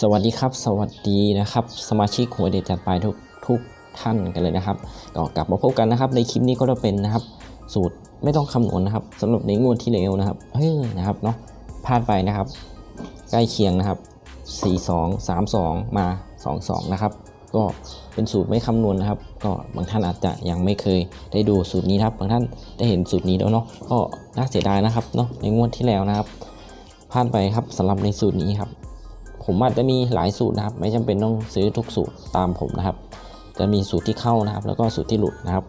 สวัสดีครับ สวัสดีนะครับ สมาชิกหัวเด็ดจัดไปทุกทุกท่านกันเลยนะครับก็กลับมาพบกันนะครับ ในคลิปนี้ก็จะเป็นนะครับ สูตรไม่ต้องคำนวณนะครับสำหรับในงวดที่แล้วนะครับเฮ้ยนะครับเนาะพลาดไปนะครับ ใกล้เคียงนะครับ 42 32 มา 22 นะครับ ก็เป็นสูตรไม่คำนวณนะครับ ก็บางท่านอาจจะยังไม่เคยได้ดูสูตรนี้นครับ บางท่านได้เห็นสูตรนี้แล้วเนาะก็น่าเสียดายนะครับเนาะในงวดที่แล้วนะครับ พลาดไปครับสำหรับในสูตรนี้ครับ ผมอาจจะมีหลายสูตรนะครับ ไม่จำเป็นต้องซื้อทุกสูตรตามผมนะครับ จะมีสูตรที่เข้านะครับ แล้วก็สูตรที่หลุดนะครับ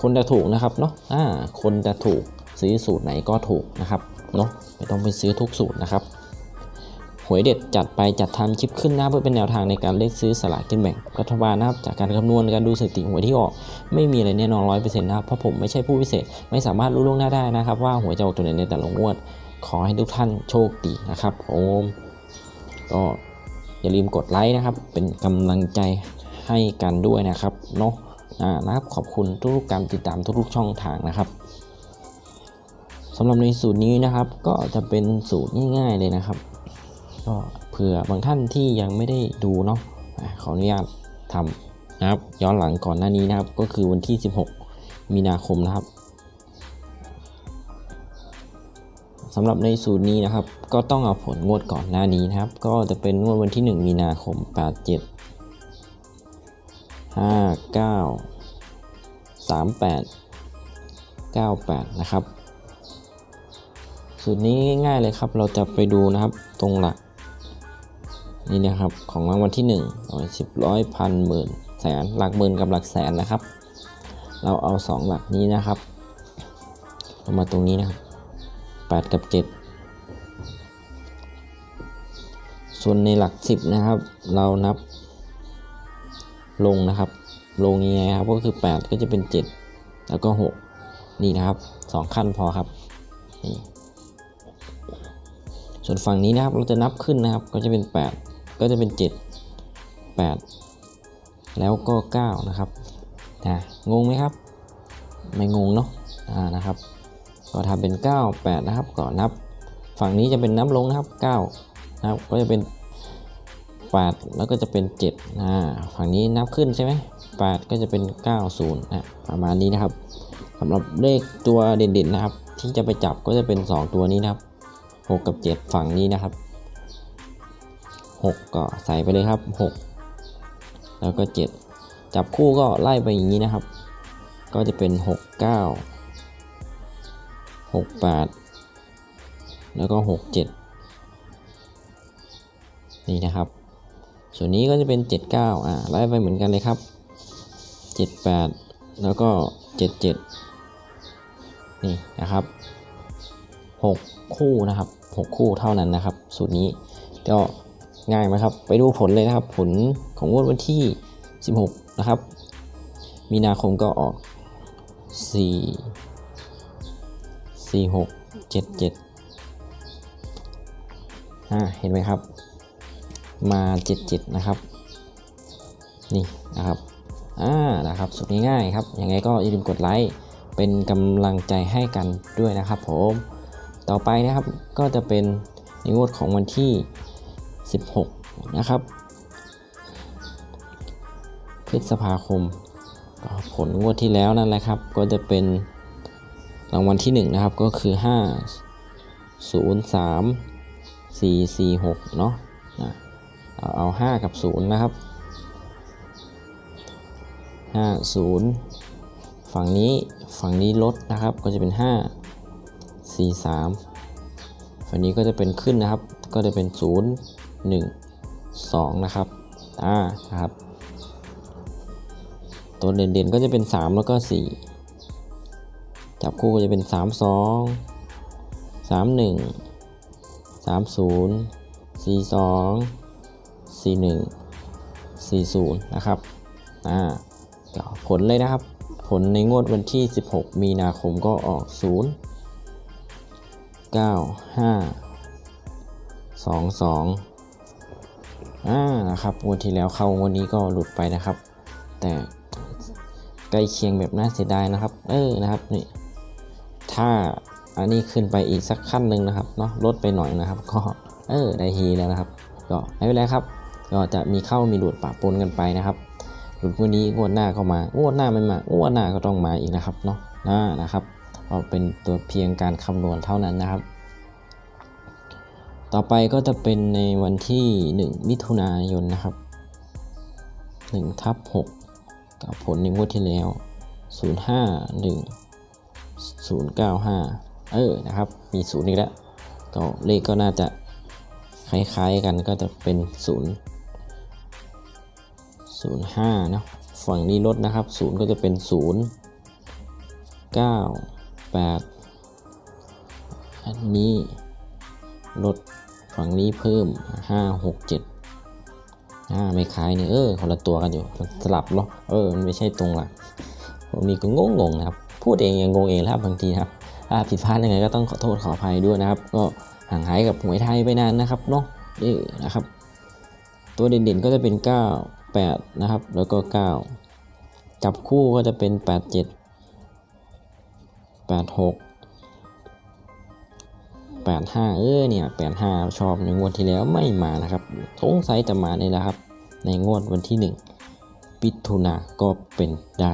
คนจะถูกนะครับเนาะอ่าคนจะถูกซื้อสูตรไหนก็ถูกนะครับเนาะไม่ต้องไปซื้อทุกสูตรนะครับหวยเด็ดจัดไปจัดทำคลิปขึ้นหน้าเพื่อเป็นแนวทางในการเลือกซื้อสลากกินแบ่งรัฐบาลนะครับจากการคำนวณการดูสถิติหวยที่ออก ไม่มีอะไรแน่นอนร้อยเปอร์เซ็นต์นะครับเพราะผมไม่ใช่ผู้พิเศษ ไม่สามารถรู้ล่วงหน้าได้นะครับ ว่าหวยจะออกตัวไหนในแต่ละงวด ขอให้ทุกท่านโชคดีนะครับผมก็อย่าลืมกดไลค์นะครับ เป็นกำลังใจให้กันด้วยนะครับเนาะอ่านะครับขอบคุณทุกการติดตามทุกๆช่องทางนะครับสำหรับในสูตรนี้นะครับ ก็จะเป็นสูตรง่าย ๆเลยนะครับ ก็เผื่อบางท่านที่ยังไม่ได้ดูเนาะขออนุญาตทำนะครับ ย้อนหลังก่อนหน้านี้นะครับ ก็คือวันที่ 16 มีนาคมนะครับ สำหรับในสูตรนี้นะครับ ก็ต้องเอาผลงวดก่อนหน้านี้นะครับ ก็จะเป็นงวดวันที่ 1 มีนาคม 87 59 38 98 นะครับ สูตรนี้ง่ายๆเลยครับ เราจะไปดูนะครับตรงหลัก นี่นะครับของรางวัลที่1นึ่งร้อยสิบร้อยพันหมื่นแสนหลักหมื่นกับหลักแสนนะครับ เราเอา 2 หลักนี้นะครับเอามาตรงนี้นะครับ 8 กับ 7 ส่วนในหลัก 10 นะครับ เรานับลงนะครับ ลงยังไงครับ ก็คือ 8 ก็จะเป็น 7 แล้วก็ 6 นี่นะครับ 2 ขั้นพอครับนี่ส่วนฝั่งนี้นะครับเราจะนับขึ้นนะครับ ก็จะเป็น 8 ก็จะเป็น 7 8 แล้วก็ 9 นะครับนะงงไหมครับ ไม่งงเนาะอ่านะครับ ก็ทำเป็น 9 8 นะครับก่อนนับ ฝั่งนี้จะเป็นนับลงนะครับ 9 นะครับก็จะเป็น 8 แล้วก็จะเป็น7อ่าฝั่งนี้นับขึ้นใช่ไหม8ก็จะเป็น 90นะประมาณนี้นะครับสำหรับเลขตัวเด่นๆนะครับ ที่จะไปจับก็จะเป็น 2 ตัวนี้นะครับ 6 กับ 7 ฝั่งนี้นะครับ 6 ก็ใส่ไปเลยครับ 6 แล้วก็ 7 จับคู่ก็ไล่ไปอย่างนี้นะครับ ก็จะเป็น 6 9 6 8 แล้วก็ 6 7 นี่นะครับ ส่วนนี้ก็จะเป็น 7 9 อ่าไล่ไปเหมือนกันเลยครับ 7 8 แล้วก็ 7 7 นี่นะครับ 6 คู่นะครับ 6 คู่เท่านั้นนะครับ สูตรนี้ก็ง่ายไหมครับ ไปดูผลเลยนะครับ ผลของงวดวันที่ 16 นะครับ มีนาคมก็ออก 4 4 6 7 7อ่าเห็นไหมครับ มา7 7นะครับ นี่นะครับอ่านะครับสุดง่ายๆครับยังไงก็อย่าลืมกดไลค์เป็นกำลังใจให้กันด้วยนะครับผมต่อไปนะครับก็จะเป็นในงวดของวันที่ 16 นะครับ พฤษภาคมผลงวดที่แล้วนั่นแหละครับ ก็จะเป็น รางวัลที่ 1 นะครับก็คือ 5 0 3 4 4 6 เนาะนะเอาเอา 5 กับ 0 นะครับ 5 0 ฝั่งนี้ฝั่งนี้ลดนะครับก็จะเป็น 5 4 3 ฝั่งนี้ก็จะเป็นขึ้นนะครับ ก็จะเป็น 0 1 2 นะครับอ่านะครับ ตัวเด่นๆก็จะเป็น 3 แล้วก็ 4 จับคู่ก็จะเป็น 3 2 3 1 3 0 4 2 4 1 4 0 นะครับ อ่าผลเลยนะครับ ผลในงวดวันที่ 16 มีนาคมก็ออก 0 9 5 2 2อ่านะครับงวดที่แล้วเข้างวดนี้ก็หลุดไปนะครับ แต่ใกล้เคียงแบบน่าเสียดายนะครับ เออ นะครับ นี่ ถ้าอันนี้ขึ้นไปอีกสักขั้นหนึ่งนะครับเนาะลดไปหน่อยนะครับ ก็เออได้ฮีแล้วนะครับ ก็ไม่เป็นไรครับ ก็จะมีเข้ามีหลุดปะปนกันไปนะครับหลุดวันนี้งวดหน้าก็มางวดหน้าไม่มางวดหน้าก็ต้องมาอีกนะครับเนาะน่านะครับก็เป็นตัวเพียงการคำนวณเท่านั้นนะครับ ต่อไปก็จะเป็นในวันที่ 1 มิถุนายนนะครับ1ทับ6กับผลในงวดที่แล้ว 051 095 เออนะครับ มีศูนย์อีกแล้วก็เลขก็น่าจะคล้ายๆกันก็จะเป็น0 05เนาะฝั่งนี้ลดนะครับ0ก็จะเป็น0 9 8อันนี้ลดฝั่งนี้เพิ่ม5 6 7อ่าไม่คล้ายเนี่ยเออคนละตัวกันอยู่สลับเนาะเออมันไม่ใช่ตรงหลักผมนี่ก็งงๆนะครับ พูดเองยังงงเองแล้วครับบางทีครับผิดพลาดยังไงก็ต้องขอโทษขออภัยด้วยนะครับ ก็ห่างหายกับหวยไทยไปนานนะครับเนาะเออนะครับ ตัวเด่นๆก็จะเป็น 9 8 นะครับ แล้วก็ 9 จับคู่ก็จะเป็น 8 7 8 6 8 5 เออเนี่ย8 5 ชอบในงวดที่แล้วไม่มานะครับสงสัยจะมาในแล้วครับ ในงวดวันที่ 1 ปิถุนาก็เป็นได้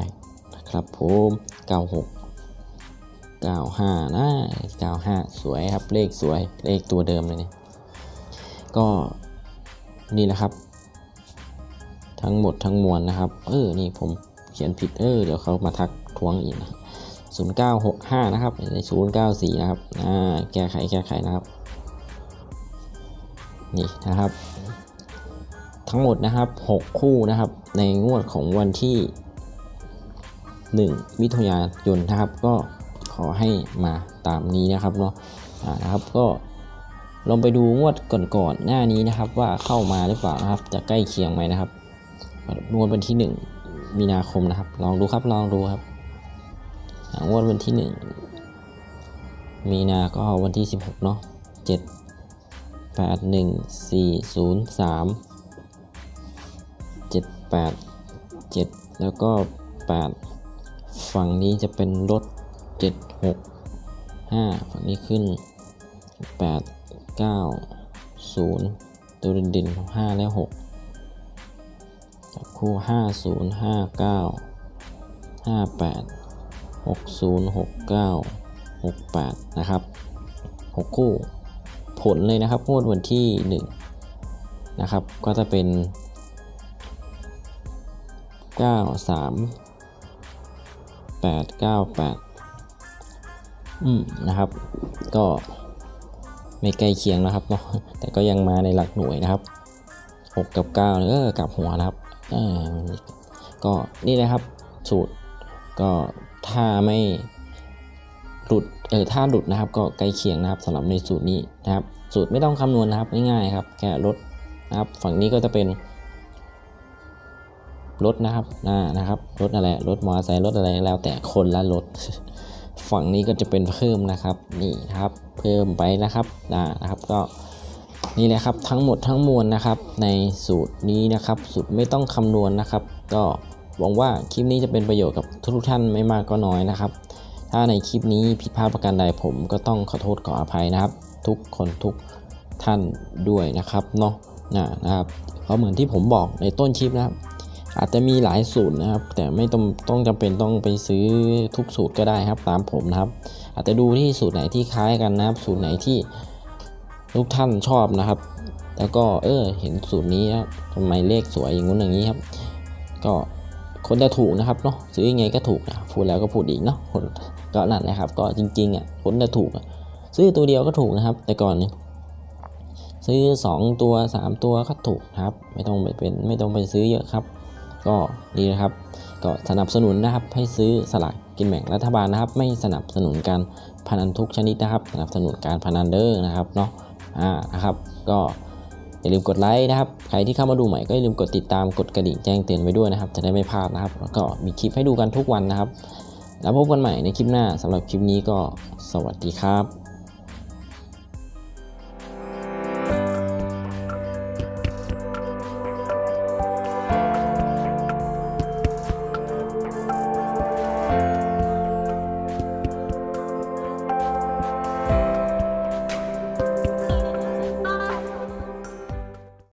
นะครับผม 96 95นะ95 สวยครับเลขสวยเลขตัวเดิมเลยเนี่ยก็นี่แหละครับ ทั้งหมดทั้งมวลนะครับ เออนี่ผมเขียนผิดเออเดี๋ยวเขามาทักท้วงอีกนะ0965 นะครับใน094 นะครับอ่าแก้ไขแก้ไขนะครับ นี่นะครับ ทั้งหมดนะครับ 6 คู่นะครับ ในงวดของวันที่ 1 มิถุนายนนะครับ ก็ขอให้มาตามนี้นะครับเนาะนะครับก็ลองไปดูงวดก่อนๆหน้านี้นะครับ ว่าเข้ามาหรือเปล่านะครับ จะใกล้เคียงไหมนะครับงวดวันที่ 1 มีนาคมนะครับ ลองดูครับลองดูครับงวดวันที่ 1 มีนาก็วันที่ 16 เนาะ7 8 1 4 0 3 7 8 7 แล้วก็ 8 ฝั่งนี้จะเป็นลด 7 6 5 ฝั่งนี้ขึ้น 8 9 0 ตัวเด่นๆ5และ 6 จับคู่ 50 59 58 60 69 68 นะครับ 6 คู่ผลเลยนะครับงวดวันที่ 1 นะครับ ก็จะเป็น 93 898อืมนะครับ ก็ไม่ใกล้เคียงนะครับเนาะแต่ก็ยังมาในหลักหน่วยนะครับ 6 กับ9เออกลับหัวนะครับก็นี่นะครับสูตรก็ถ้าไม่หลุดเออถ้าหลุดนะครับ ก็ใกล้เคียงนะครับสำหรับในสูตรนี้นะครับ สูตรไม่ต้องคำนวณนะครับง่ายๆครับแค่ลดนะครับ ฝั่งนี้ก็จะเป็น รถนะครับน่านะครับรถอะไรรถมอเตอร์ไซค์รถอะไรแล้วแต่คนละรถ ฝั่งนี้ก็จะเป็นเพิ่มนะครับ นี่ครับเพิ่มไปนะครับอ่านะครับก็นี่แหละครับทั้งหมดทั้งมวลนะครับ ในสูตรนี้นะครับ สูตรไม่ต้องคำนวณนะครับ ก็หวังว่าคลิปนี้จะเป็นประโยชน์กับทุกท่านไม่มากก็น้อยนะครับ ถ้าในคลิปนี้ผิดพลาดประการใดผมก็ต้องขอโทษขออภัยนะครับ ทุกคนทุกท่านด้วยนะครับเนาะนะนะครับเพราะเหมือนที่ผมบอกในต้นคลิปนะครับ อาจจะมีหลายสูตรนะครับ แต่ไม่ต้องต้องจำเป็นต้องไปซื้อทุกสูตรก็ได้ครับตามผมนะครับ อาจจะดูที่สูตรไหนที่คล้ายกันนะครับ สูตรไหนที่ทุกท่านชอบนะครับ แล้วก็เออเห็นสูตรนี้ครับทำไมเลขสวยอย่างงู้นอย่างนี้ครับ ก็คนจะถูกนะครับเนาะซื้อยังไงก็ถูกนะพูดแล้วก็พูดอีกเนาะคนก็นั่นแหละครับ ก็จริงๆอะคนจะถูกอะซื้อตัวเดียวก็ถูกนะครับ แต่ก่อนเนี่ยซื้อ 2 ตัว 3 ตัวก็ถูกครับ ไม่ต้องไปเป็นไม่ต้องไปซื้อเยอะครับ ก็ดีนะครับก็สนับสนุนนะครับให้ซื้อสลากกินแบ่งรัฐบาลนะครับ ไม่สนับสนุนการพนันทุกชนิดนะครับ สนับสนุนการพนันเด้อนะครับเนาะอ่านะครับ ก็อย่าลืมกดไลค์นะครับ ใครที่เข้ามาดูใหม่ก็อย่าลืมกดติดตามกดกระดิ่งแจ้งเตือนไว้ด้วยนะครับ จะได้ไม่พลาดนะครับ แล้วก็มีคลิปให้ดูกันทุกวันนะครับ แล้วพบกันใหม่ในคลิปหน้าสำหรับคลิปนี้ก็สวัสดีครับ